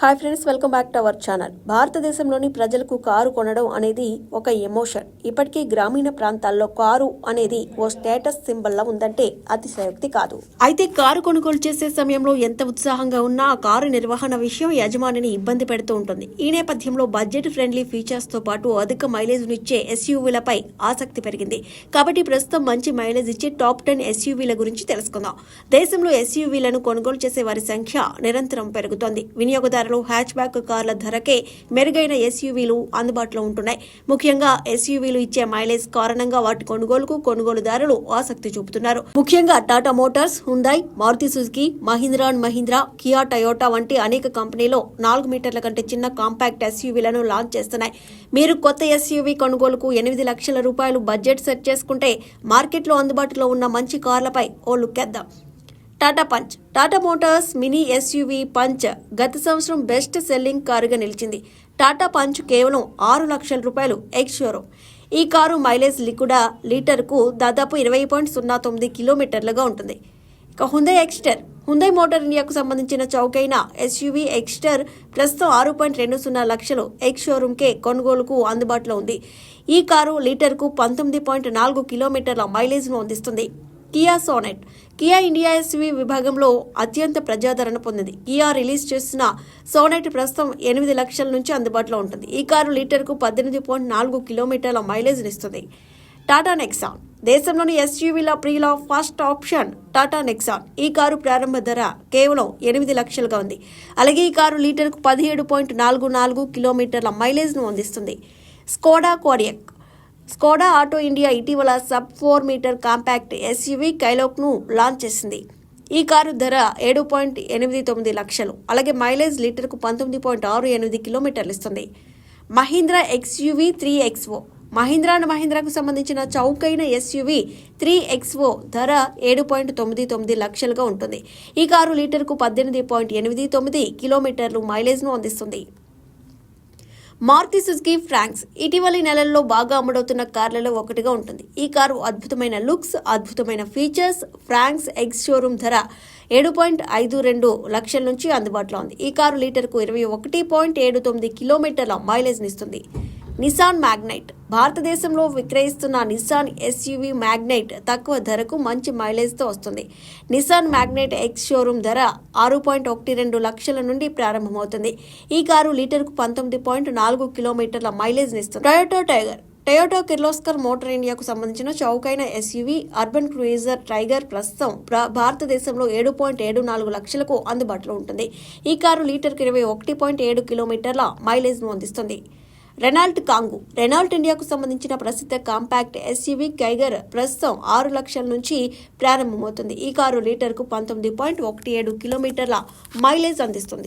Hi friends welcome back to our channel భారతదేశంలోని ప్రజలకు car కొనడం అనేది ఒక ఎమోషన్ ఇప్పటికీ గ్రామీణ ప్రాంతాల్లో కారు అనేది ఓ స్టేటస్ సింబల్ లా ఉందంటే అతిశయోక్తి కాదు. అయితే కారు కొనుగోలు చేసే సమయంలో ఎంత ఉత్సాహంగా ఉన్నా ఆ కారు నిర్వహణ విషయం యజమానిని ఇబ్బంది పెడుతూ ఉంటుంది. ఈ నేపథ్యంలో బడ్జెట్ ఫ్రెండ్లీ ఫీచర్స్తో పాటు అధిక మైలేజ్ ఇచ్చే ఎస్యూవీలపై ఆసక్తి పెరిగింది. కాబట్టి ప్రస్తుతం మంచి మైలేజ్ ఇచ్చే టాప్ టెన్ ఎస్యూవీల గురించి తెలుసుకుందాం. దేశంలో ఎస్యూవీలను కొనుగోలు చేసే వారి సంఖ్య నిరంతరం పెరుగుతోంది. ధరలు హ్యాచ్ బ్యాక్ కార్ల ధరకే మెరుగైన ఎస్యూవీలు అందుబాటులో ఉంటున్నాయి. ముఖ్యంగా ఎస్యూవీలు ఇచ్చే మైలేజ్ కారణంగా వాటి కొనుగోలుకు కొనుగోలుదారులు ఆసక్తి చూపుతున్నారు. ముఖ్యంగా Tata Motors Hyundai Maruti Suzuki Mahindra and Mahindra Kia Toyota వంటి అనేక కంపెనీలు నాలుగు మీటర్ల కంటే చిన్న కాంపాక్ట్ ఎస్యూవీలను లాంచ్ చేస్తున్నాయి. మీరు కొత్త ఎస్యూవీ కొనుగోలుకు ఎనిమిది లక్షల రూపాయలు బడ్జెట్ సెట్ చేసుకుంటే మార్కెట్లో అందుబాటులో ఉన్న మంచి కార్లపై ఓ లుక్ వేద్దాం Tata punch. Tata Motors mini SUV punch గత సంవత్సరం బెస్ట్ సెల్లింగ్ కారుగా నిలిచింది. టాటా పంచ్ కేవలం ఆరు లక్షల రూపాయలు ఎక్స్ షోరూమ్ ఈ కారు మైలేజ్ లికుడా లీటర్కు దాదాపు ఇరవై పాయింట్ సున్నా తొమ్మిది కిలోమీటర్లుగా ఉంటుంది. ఇక హుందై ఎక్స్టర్. హుందై మోటార్ ఇండియాకు సంబంధించిన చౌకైన ఎస్యూవీ ఎక్స్టర్ ప్రస్తుతం ఆరు పాయింట్ రెండు సున్నా లక్షలు ఎక్స్ షోరూమ్కే కొనుగోలుకు అందుబాటులో ఉంది. ఈ కారు లీటర్కు పంతొమ్మిది పాయింట్ నాలుగు కిలోమీటర్ల మైలేజ్ను అందిస్తుంది. Kia Sonet. Kia India SUV విభాగంలో అత్యంత ప్రజాదరణ పొందింది. కియా రిలీజ్ చేసిన సోనెట్ ప్రస్తుతం ఎనిమిది లక్షల నుంచి అందుబాటులో ఉంటుంది. ఈ కారు లీటర్కు పద్దెనిమిది పాయింట్ నాలుగు కిలోమీటర్ల మైలేజ్నిస్తుంది టాటా నెక్సాన్. దేశంలోని ఎస్యూవీల ప్రియుల ఫస్ట్ ఆప్షన్ టాటా నెక్సాన్. ఈ కారు ప్రారంభ ధర కేవలం ఎనిమిది లక్షలుగా ఉంది. అలాగే ఈ కారు లీటర్కు పదిహేడు పాయింట్ నాలుగు నాలుగు కిలోమీటర్ల మైలేజ్ను అందిస్తుంది. Skoda Kodiaq Skoda auto India ఇటీవల sub four metre compact SUV కైలోక్ను launch చేసింది. ఈ కారు ధర ఏడు పాయింట్ ఎనిమిది తొమ్మిది లక్షలు. అలాగే మైలేజ్ లీటర్కు పంతొమ్మిది పాయింట్ ఆరు ఎనిమిది కిలోమీటర్లు ఇస్తుంది. Mahindra XUV three XO Mahindra and మహీంద్రాకు సంబంధించిన చౌకైన ఎస్యూవీ త్రీ ఎక్స్ఓ ధర ఏడు పాయింట్ తొమ్మిది తొమ్మిది లక్షలుగా ఉంటుంది. ఈ కారు లీటర్కు పద్దెనిమిది పాయింట్ ఎనిమిది తొమ్మిది కిలోమీటర్లు మైలేజ్ను అందిస్తుంది. మారుతి సుజుకి ఫ్రాంక్స్ ఇటీవలి నెలల్లో బాగా అమ్ముడవుతున్న కార్లలో ఒకటిగా ఉంటుంది. ఈ కారు అద్భుతమైన లుక్స్ అద్భుతమైన ఫీచర్స్ ఫ్రాంక్స్ ఎగ్స్ షోరూమ్ ధర ఏడు పాయింట్ ఐదు రెండు లక్షల నుంచి అందుబాటులో ఉంది. ఈ కారు లీటర్కు ఇరవై ఒకటి పాయింట్ ఏడు తొమ్మిది కిలోమీటర్ల మైలేజ్ ఇస్తుంది. నిసాన్ మ్యాగ్నైట్ భారతదేశంలో విక్రయిస్తున్న నిసాన్ ఎస్యూవీ మ్యాగ్నైట్ తక్కువ ధరకు మంచి మైలేజ్తో వస్తుంది. నిసాన్ మ్యాగ్నైట్ ఎక్స్ షోరూమ్ ధర ఆరు పాయింట్ ఒకటి రెండు లక్షల నుండి ప్రారంభమవుతుంది. ఈ కారు లీటర్కు పంతొమ్మిది పాయింట్ నాలుగు కిలోమీటర్ల మైలేజ్ని ఇస్తుంది. Toyota tiger Toyota Kirloskar motor ఇండియాకు సంబంధించిన చౌకైన ఎస్యూవీ అర్బన్ క్రూయిజర్ టైగర్ ప్రస్తుతం భారతదేశంలో ఏడు పాయింట్ ఏడు నాలుగు లక్షలకు అందుబాటులో ఉంటుంది. ఈ కారు లీటర్కి ఇరవై ఒకటి పాయింట్ ఏడు కిలోమీటర్ల మైలేజ్ను అందిస్తుంది. రెనాల్ట్ కాంగు. రెనాల్ట్ ఇండియాకు సంబంధించిన ప్రసిద్ధ కాంపాక్ట్ ఎస్యూవీ కైగర్ ప్రస్తుతం ఆరు లక్షల నుంచి ప్రారంభమవుతుంది. ఈ కారు లీటర్కు పంతొమ్మిది పాయింట్ ఒకటి ఏడు కిలోమీటర్ల మైలేజ్ అందిస్తుంది.